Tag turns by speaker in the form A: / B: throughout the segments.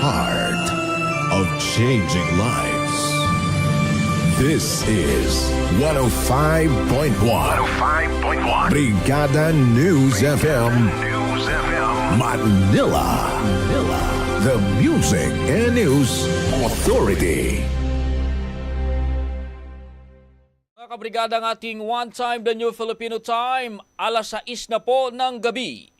A: heart of changing lives. This is 105.1
B: 105.1
A: Brigada News FM
B: News FM.
A: Manila. Manila. The Music and News Authority.
C: Mga kabrigada ng ating One Time The New Filipino Time, alas 6 na po ng gabi.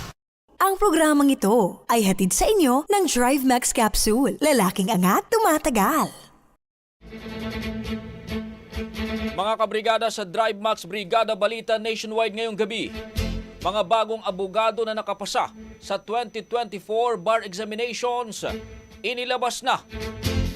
D: Ang programang ito ay hatid sa inyo ng Drive Max Capsule. Lalaking angat, tumatagal.
C: Mga kabrigada sa Drive Max Brigada Balita Nationwide ngayong gabi. Mga bagong abogado na nakapasa sa 2024 bar examinations, inilabas na.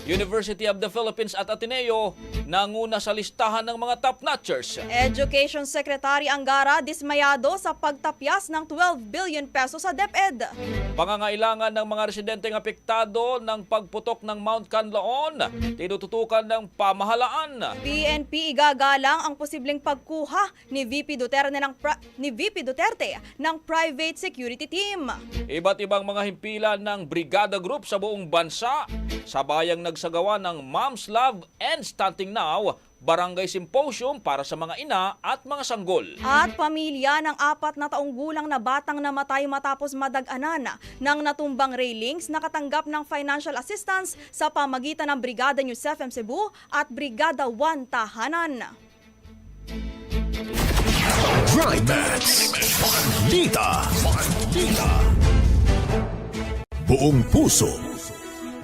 C: University of the Philippines at Ateneo nanguna sa listahan ng mga top-notchers.
E: Education Secretary Angara dismayado sa pagtapyas ng 12 billion pesos sa DepEd.
C: Pangangailangan ng mga residenteng apektado ng pagputok ng Mount Canlaon, tinututukan ng pamahalaan.
E: PNP igagalang ang posibleng pagkuha ni VP Duterte ng ni VP Duterte ng private security team.
C: Iba't ibang mga himpilan ng Brigada Group sa buong bansa, sabayang nagsagawa ng Mom's Love and Stunting Now Barangay Symposium para sa mga ina at mga sanggol.
E: At pamilya ng apat na taong gulang na batang namatay matapos madaganan ng natumbang railings nakatanggap ng financial assistance sa pamagitan ng Brigada News FM Cebu at Brigada 1 Tahanan.
A: Drive Max. Balita. Balita. Buong puso.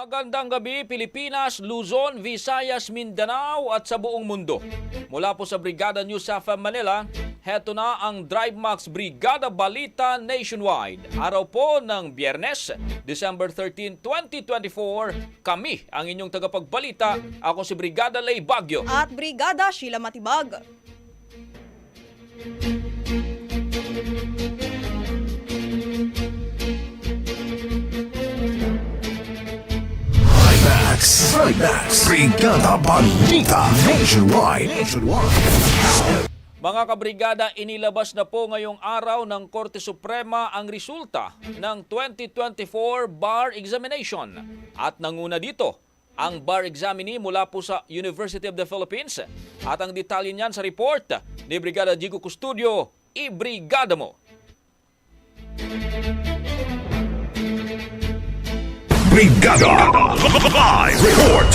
C: Magandang gabi Pilipinas, Luzon, Visayas, Mindanao at sa buong mundo. Mula po sa Brigada News FM Manila, heto na ang Drive Max Brigada Balita Nationwide. Araw po ng Biyernes, December 13, 2024. Kami ang inyong tagapagbalita. Ako si Brigada Lay Bagyo.
E: At Brigada Sheila Matibag.
A: Max. Brigada Balita. Nationwide.
C: Mga kabrigada, inilabas na po ngayong araw ng Korte Suprema ang resulta ng 2024 bar examination. At nanguna dito, ang bar examinee mula po sa University of the Philippines. At ang detalye niyan sa report ni Brigada Jigo Custodio, i-brigada mo.
B: Brigada Live Report.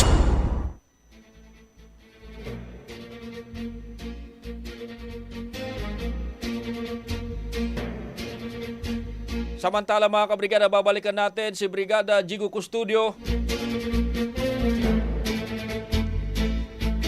C: Samantala mga kabrigada, babalikan natin si Brigada Jigo Custodio.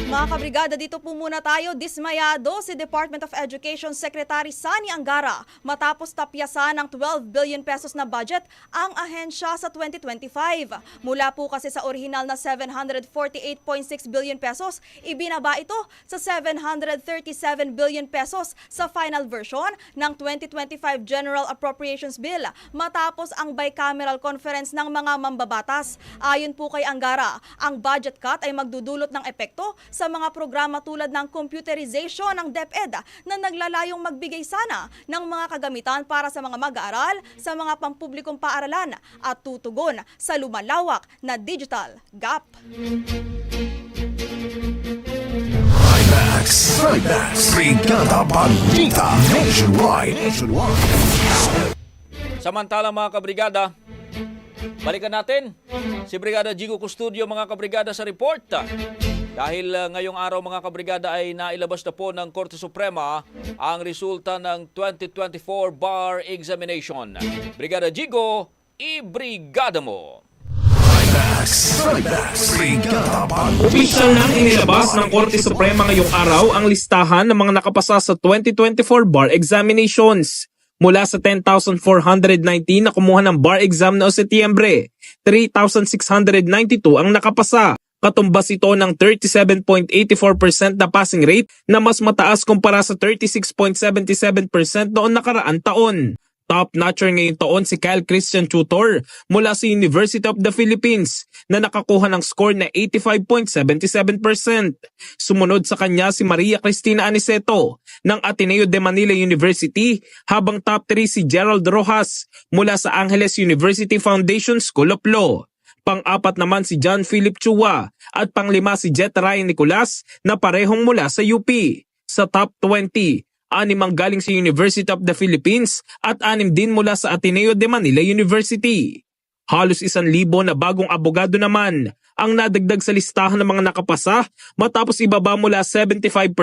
E: Mga kabrigada, dito po muna tayo. Dismayado si Department of Education Secretary Sani Angara matapos tapyasan ng 12 billion pesos na budget ang ahensya sa 2025. Mula po kasi sa orihinal na 748.6 billion pesos, ibinaba ito sa 737 billion pesos sa final version ng 2025 General Appropriations Bill matapos ang bicameral conference ng mga mambabatas. Ayon po kay Angara, ang budget cut ay magdudulot ng epekto sa mga programa tulad ng computerization ng DepEd na naglalayong magbigay sana ng mga kagamitan para sa mga mag-aaral sa mga pampublikong paaralan at tutugon sa lumalawak na digital gap.
A: Max. Climax. Brigada Balita Nationwide. Nationwide.
C: Samantala mga kabrigada, balikan natin si Brigada Jigo Custodio mga kabrigada sa report. Dahil uh, ngayong araw mga kabrigada ay nailabas na po ng Korte Suprema ang resulta ng 2024 bar examination. Brigada Jigo, i-brigada mo!
A: Balita.
F: Opisyal nang inilabas ng Korte Suprema ngayong araw ang listahan ng mga nakapasa sa 2024 bar examinations. Mula sa 10,419 na kumuha ng bar exam noong Setyembre, 3,692 ang nakapasa. Katumbas ito ng 37.84% na passing rate na mas mataas kumpara sa 36.77% noon nakaraan taon. Top notcher ngayong taon si Kyle Christian Tutor mula sa University of the Philippines na nakakuha ng score na 85.77%. Sumunod sa kanya si Maria Cristina Aniceto ng Ateneo de Manila University habang top 3 si Gerald Rojas mula sa Angeles University Foundation School of Law. Pang-apat naman si John Philip Chua at panglima si Jet Ryan Nicolas na parehong mula sa UP. Sa top 20, anim ang galing sa University of the Philippines at anim din mula sa Ateneo de Manila University. Halos isang libo na bagong abogado naman ang nadagdag sa listahan ng mga nakapasa matapos ibaba mula 75%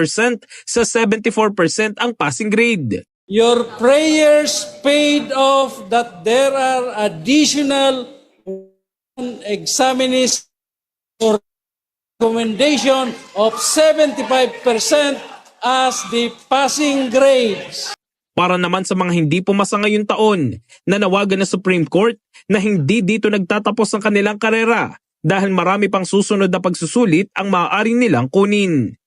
F: sa 74% ang passing grade.
G: Your prayers paid off that there are additional examinees for recommendation of 75% as the passing grades.
F: Para naman sa mga hindi pumasa ngayong taon, nanawagan na Supreme Court na hindi dito nagtatapos ang kanilang karera dahil marami pang susunod na pagsusulit ang maaaring nilang kunin.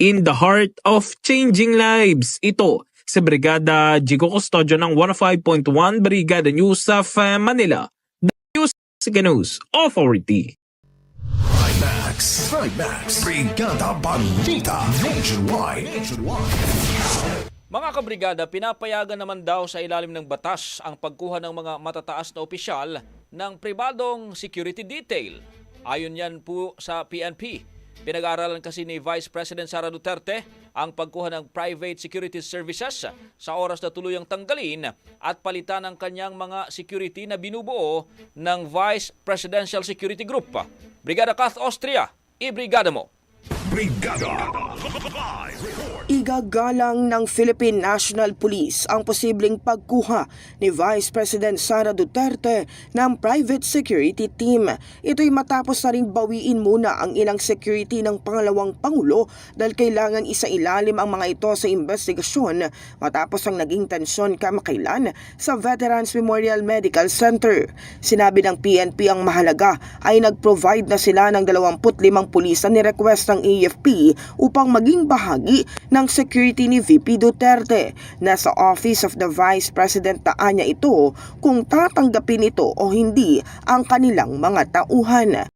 F: In the heart of changing lives, ito si Brigada Jigo Custodio ng 105.1 Brigada News sa Manila, News Authority.
A: Climax. Climax. Brigada Balita Nationwide. Nationwide.
C: Mga kabrigada, pinapayagan naman daw sa ilalim ng batas ang pagkuha ng mga matataas na opisyal ng pribadong security detail. Ayon yan po sa PNP. Pinag-aaralan kasi ni Vice President Sara Duterte ang pagkuha ng private security services sa oras na tuluyang tanggalin at palitan ang kanyang mga security na binubuo ng Vice Presidential Security Group. Brigada Kath Austria, i-brigada mo!
B: Brigada. Live.
H: Igagalang ng Philippine National Police ang posibleng pagkuha ni Vice President Sara Duterte ng private security team. Ito'y matapos na rin bawiin muna ang ilang security ng pangalawang Pangulo dahil kailangan isailalim ang mga ito sa investigasyon matapos ang naging tensyon kamakailan sa Veterans Memorial Medical Center. Sinabi ng PNP ang mahalaga ay nag-provide na sila ng 25 pulis na ni-request ng AFP upang maging bahagi ng security ni VP Duterte. Nasa Office of the Vice President taan niya ito kung tatanggapin ito o hindi ang kanilang mga tauhan.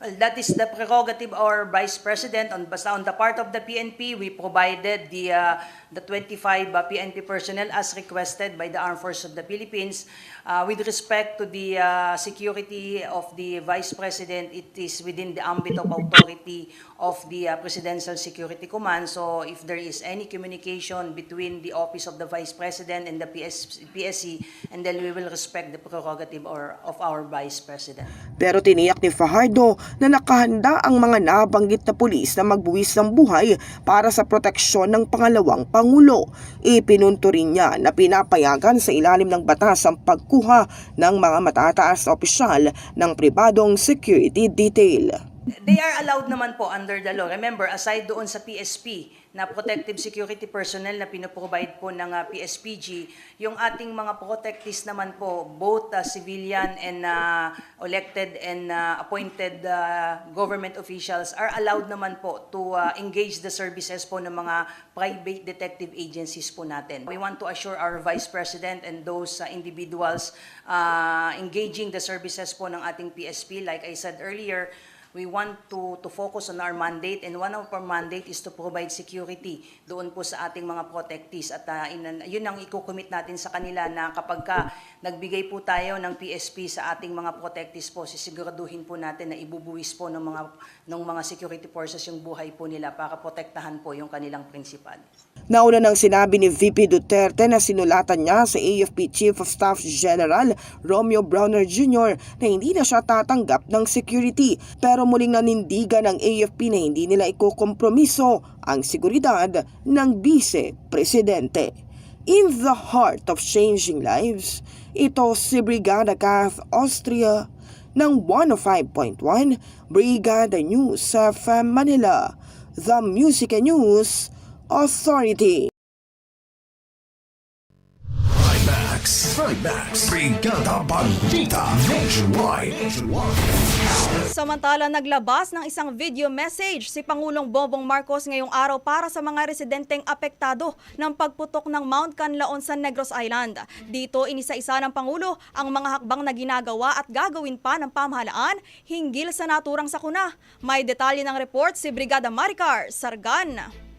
I: Well, that is the prerogative of our Vice President. On, basta on the part of the PNP, we provided the, uh, the 25 uh, PNP personnel as requested by the Armed Forces of the Philippines. Uh, with respect to the uh, security of the Vice President, it is within the ambit of authority of the uh, Presidential Security Command. So if there is any communication between the Office of the Vice President and the PS, PSC, and then we will respect the prerogative or, of our Vice President.
H: Pero tiniyak ni Fajardo na nakahanda ang mga nabanggit na pulis na magbuwis ng buhay para sa proteksyon ng pangalawang Pangulo. Ipinunto rin niya na pinapayagan sa ilalim ng batas ang pagkuha ng mga matataas opisyal ng pribadong security detail.
I: They are allowed naman po under the law. Remember, aside doon sa PSP na protective security personnel na pinoprovide po ng uh, PSPG, yung ating mga protectives naman po, both uh, civilian and uh, elected and uh, appointed uh, government officials are allowed naman po to uh, engage the services po ng mga private detective agencies po natin. We want to assure our Vice President and those uh, individuals uh, engaging the services po ng ating PSP, like I said earlier, we want to, to focus on our mandate and one of our mandate is to provide security doon po sa ating mga protectees at uh, in- yun ang ikukumit natin sa kanila na kapag ka nagbigay po tayo ng PSP sa ating mga protectees po, sisiguraduhin po natin na ibubuwis po ng mga, ng mga security forces yung buhay po nila para protektahan po yung kanilang prinsipal.
H: Nauna nang sinabi ni VP Duterte na sinulatan niya sa AFP Chief of Staff General Romeo Browner Jr. na hindi na siya tatanggap ng security pero muling nanindigan ng AFP na hindi nila ikukompromiso ang seguridad ng Vice Presidente. In the heart of changing lives, ito si Brigada Kath Austria ng 105.1 Brigada News sa Manila, The Music and News Authority.
A: Max, Max, Brigada Balita Nationwide.
E: Samantala, naglabas ng isang video message si Pangulong Bongbong Marcos ngayong araw para sa mga residenteng apektado ng pagputok ng Mount Canlaon sa Negros Island. Dito, inisa-isa ng Pangulo ang mga hakbang na ginagawa at gagawin pa ng pamahalaan hinggil sa naturang sakuna. May detalye ng report si Brigada Maricar Sargan.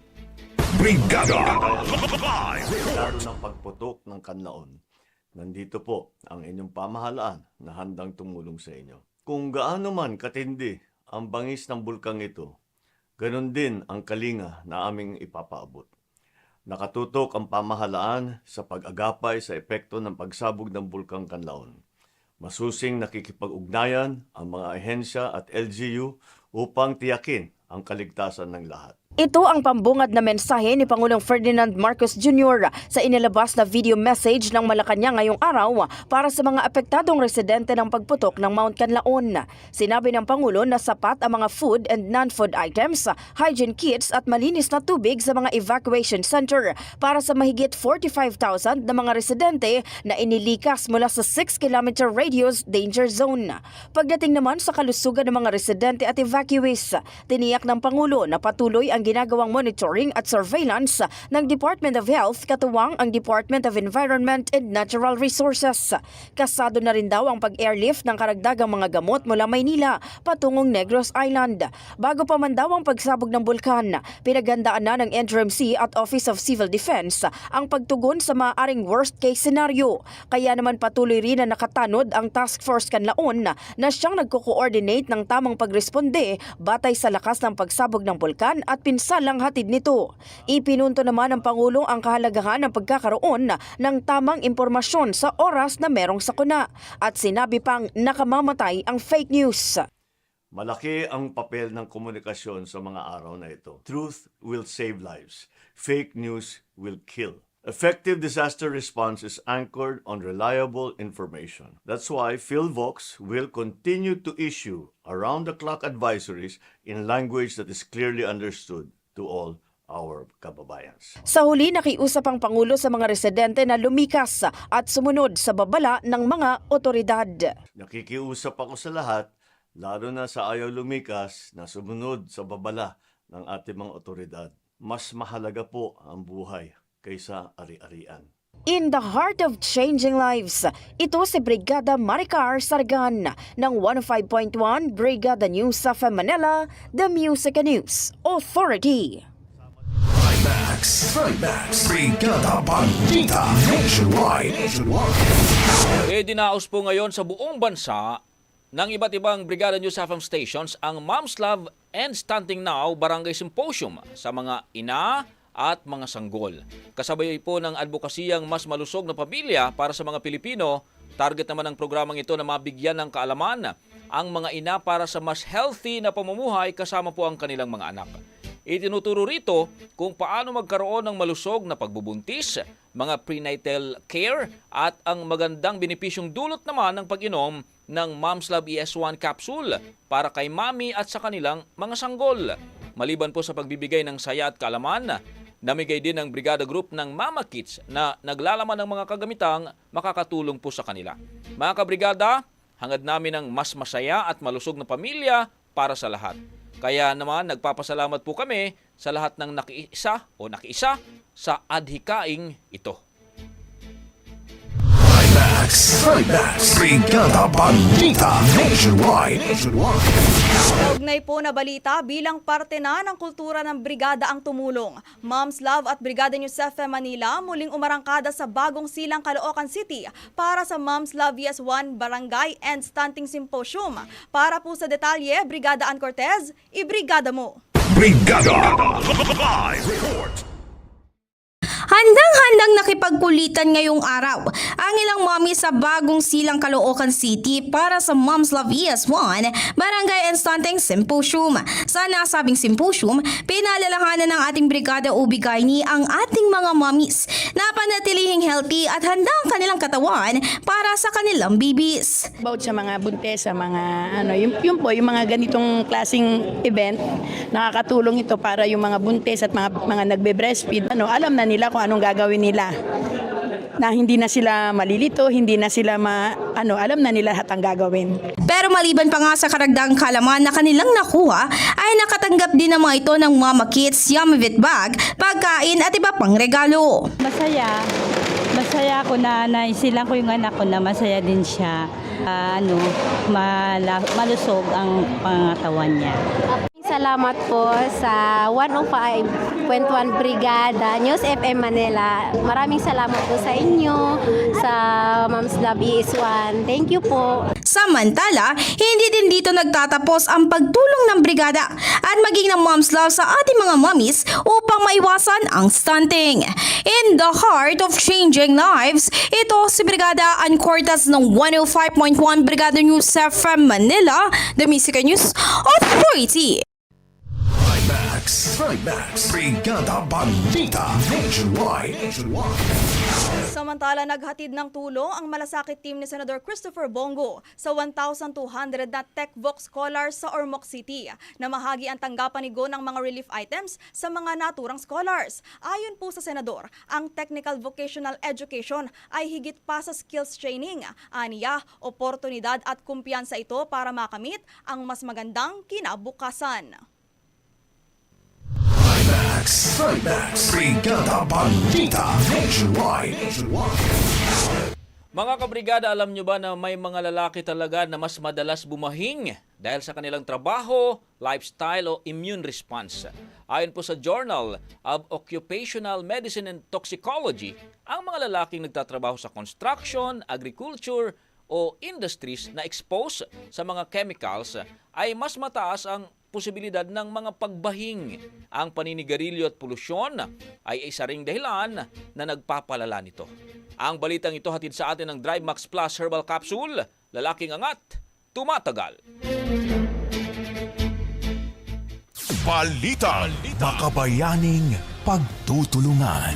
B: Brigada
J: lalo ng pagputok ng kanlaon. Nandito po ang inyong pamahalaan na handang tumulong sa inyo. Kung gaano man katindi ang bangis ng bulkang ito, ganon din ang kalinga na aming ipapaabot. Nakatutok ang pamahalaan sa pag-agapay sa epekto ng pagsabog ng bulkang kanlaon. Masusing nakikipag-ugnayan ang mga ahensya at LGU upang tiyakin ang kaligtasan ng lahat.
K: Ito ang pambungad na mensahe ni Pangulong Ferdinand Marcos Jr. sa inilabas na video message ng Malacanang ngayong araw para sa mga apektadong residente ng pagputok ng Mount Canlaon. Sinabi ng Pangulo na sapat ang mga food and non-food items, hygiene kits at malinis na tubig sa mga evacuation center para sa mahigit 45,000 na mga residente na inilikas mula sa 6-kilometer radius danger zone. Pagdating naman sa kalusugan ng mga residente at evacuees, tiniyak ng Pangulo na patuloy ang ginagawang monitoring at surveillance ng Department of Health katuwang ang Department of Environment and Natural Resources. Kasado na rin daw ang pag-airlift ng karagdagang mga gamot mula Maynila patungong Negros Island. Bago pa man daw ang pagsabog ng bulkan, pinaghandaan na ng NDRMC at Office of Civil Defense ang pagtugon sa maaaring worst case scenario. Kaya naman patuloy rin na nakatanod ang Task Force Kanlaon na siyang nagko-coordinate ng tamang pagresponde batay sa lakas ng pagsabog ng bulkan at pinsalang hatid nito. Ipinunto naman ng Pangulo ang kahalagahan ng pagkakaroon ng tamang impormasyon sa oras na merong sakuna at sinabi pang nakamamatay ang fake news.
J: Malaki ang papel ng komunikasyon sa mga araw na ito. Truth will save lives. Fake news will kill. Effective disaster response is anchored on reliable information. That's why PhilVox will continue to issue around-the-clock advisories in language that is clearly understood to all our kababayans.
K: Sa huli, nakiusap ang Pangulo sa mga residente na lumikas at sumunod sa babala ng mga otoridad.
J: Nakikiusap ako sa lahat, lalo na sa ayaw lumikas na sumunod sa babala ng ating mga otoridad. Mas mahalaga po ang buhay kaysa ari-arian.
K: In the heart of changing lives, ito si Brigada Maricar Sargan ng 105.1 Brigada News of Manila, The Music and News Authority.
A: Max, Max, Brigada Balita Nationwide.
C: E dinaos po ngayon sa buong bansa ng iba't ibang Brigada News FM stations ang Mom's Love and Stunting Now Barangay Symposium sa mga ina at mga sanggol. Kasabay po ng advokasiyang mas malusog na pamilya para sa mga Pilipino, target naman ng programang ito na mabigyan ng kaalaman ang mga ina para sa mas healthy na pamumuhay kasama po ang kanilang mga anak. Itinuturo rito kung paano magkaroon ng malusog na pagbubuntis, mga prenatal care at ang magandang benepisyong dulot naman ng pag-inom ng Mom's Love ES1 capsule para kay mami at sa kanilang mga sanggol. Maliban po sa pagbibigay ng saya at kaalaman, namigay din ng Brigada Group ng Mama Kits na naglalaman ng mga kagamitang makakatulong po sa kanila. Mga kabrigada, hangad namin ng mas masaya at malusog na pamilya para sa lahat. Kaya naman nagpapasalamat po kami sa lahat ng nakiisa o nakiisa sa adhikaing ito.
A: Max, Trimax, Trimax, Brigada Balita Nationwide. Nationwide.
E: Kaugnay po na balita bilang parte na ng kultura ng Brigada ang tumulong. Moms Love at Brigada FM Manila muling umarangkada sa bagong silang Caloocan City para sa Moms Love Yes 1 Barangay and Stunting Symposium. Para po sa detalye, Brigada Ann Cortez, ibrigada mo!
B: Brigada Live Report.
L: Handang-handang nakipagkulitan ngayong araw ang ilang mommy sa bagong silang Caloocan City para sa Moms Love ES1 Barangay and Stunting Symposium. Sa nasabing symposium, pinalalahanan ng ating brigada Ubigayni ang ating mga mommies na panatilihing healthy at handa ang kanilang katawan para sa kanilang babies.
M: About sa mga buntes, sa mga ano, yun, yun po, yung mga ganitong klasing event, nakakatulong ito para yung mga buntes at mga, mga nagbe-breastfeed, ano, alam na nila kung anong gagawin nila. Na hindi na sila malilito, hindi na sila ma, ano, alam na nila lahat ang gagawin.
L: Pero maliban pa nga sa karagdagang kalaman na kanilang nakuha, ay nakatanggap din ng mga ito ng Mama Kits, Yummy Vit Bag, pagkain at iba pang regalo.
N: Masaya. Masaya ako na naisilang ko yung anak ko na masaya din siya. Ah, ano, mala- malusog ang pangatawan niya.
O: Salamat po sa 105.1 Brigada News FM Manila. Maraming salamat po sa inyo, sa Moms Love is1. Thank you po.
L: Samantala, hindi din dito nagtatapos ang pagtulong ng brigada at maging ng Moms Love sa ating mga mommies upang maiwasan ang stunting. In the heart of changing lives, ito si Brigada Ann Cortez ng 105.1 Brigada News FM Manila, the Music News Authority.
A: Trimax, Brigada Balita Nationwide.
E: Samantala, naghatid ng tulong ang malasakit team ni Senador Christopher Bongo sa 1,200 na TechVox scholars sa Ormoc City na mahagi ang tanggapan ni Go ng mga relief items sa mga naturang scholars. Ayon po sa Senador, ang technical vocational education ay higit pa sa skills training. Aniya, oportunidad at kumpiyansa ito para makamit ang mas magandang kinabukasan.
A: Trimax, Trimax, Brigada Nationwide. Nationwide.
C: Mga kabrigada, alam nyo ba na may mga lalaki talaga na mas madalas bumahing dahil sa kanilang trabaho, lifestyle o immune response? Ayon po sa Journal of Occupational Medicine and Toxicology, ang mga lalaking nagtatrabaho sa construction, agriculture, o industries na expose sa mga chemicals ay mas mataas ang posibilidad ng mga pagbahing. Ang paninigarilyo at polusyon ay isa ring dahilan na nagpapalala nito. Ang balitang ito hatid sa atin ng Drive Max Plus Herbal Capsule, lalaking angat, tumatagal.
A: Balita. Makabayaning pagtutulungan.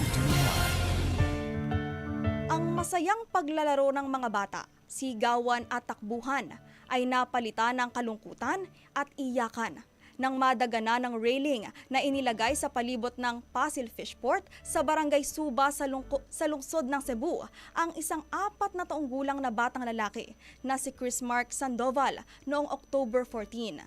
E: Ang masayang paglalaro ng mga bata, sigawan at takbuhan ay napalitan ng kalungkutan at iyakan nang madagana ng railing na inilagay sa palibot ng Pasil Fishport sa barangay Suba sa, lungko- sa lungsod ng Cebu ang isang apat na taong gulang na batang lalaki na si Chris Mark Sandoval noong October 14.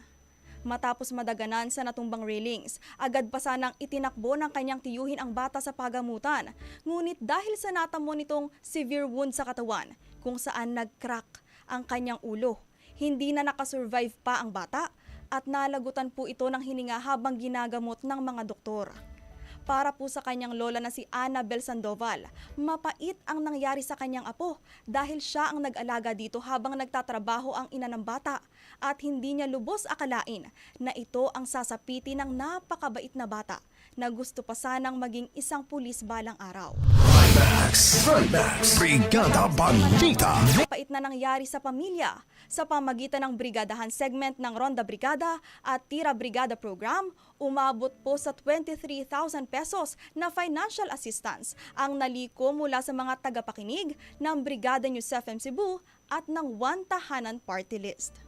E: Matapos madaganan sa natumbang railings, agad pa sanang itinakbo ng kanyang tiyuhin ang bata sa pagamutan. Ngunit dahil sa natamo nitong severe wound sa katawan, kung saan nag-crack ang kanyang ulo, hindi na nakasurvive pa ang bata at nalagutan po ito ng hininga habang ginagamot ng mga doktor. Para po sa kanyang lola na si Annabel Sandoval, mapait ang nangyari sa kanyang apo dahil siya ang nag-alaga dito habang nagtatrabaho ang ina ng bata at hindi niya lubos akalain na ito ang sasapiti ng napakabait na bata na gusto pa sanang maging isang pulis balang araw.
A: Trimax, Trimax, Brigada Balita.
E: Pait na nangyari sa pamilya sa pamagitan ng brigadahan segment ng Ronda Brigada at Tira Brigada Program, umabot po sa 23,000 pesos na financial assistance ang naliko mula sa mga tagapakinig ng Brigada News FM Cebu at ng One Tahanan Party List.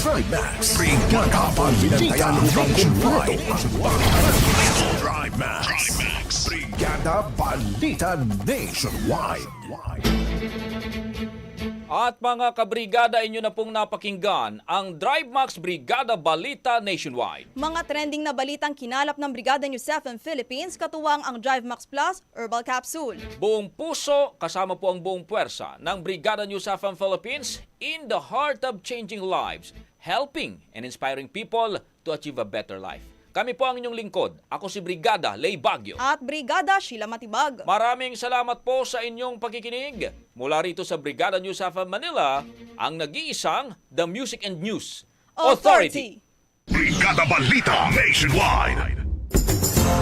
A: Max. Max. Brigada Balita Nationwide. Drive Max. Brigada Balita Nationwide.
C: At mga kabrigada, inyo na pong napakinggan ang Drive Max Brigada Balita Nationwide.
E: Mga trending na balitang kinalap ng Brigada News FM Philippines, katuwang ang Drive Max Plus Herbal Capsule.
C: Buong puso, kasama po ang buong puwersa ng Brigada News FM Philippines in the heart of changing lives, helping and inspiring people to achieve a better life. Kami po ang inyong lingkod. Ako si Brigada Lay Bagyo.
E: At Brigada Sheila Matibag.
C: Maraming salamat po sa inyong pakikinig. Mula rito sa Brigada News FM Manila, ang nag-iisang The Music and News Authority.
B: Brigada Balita Nationwide.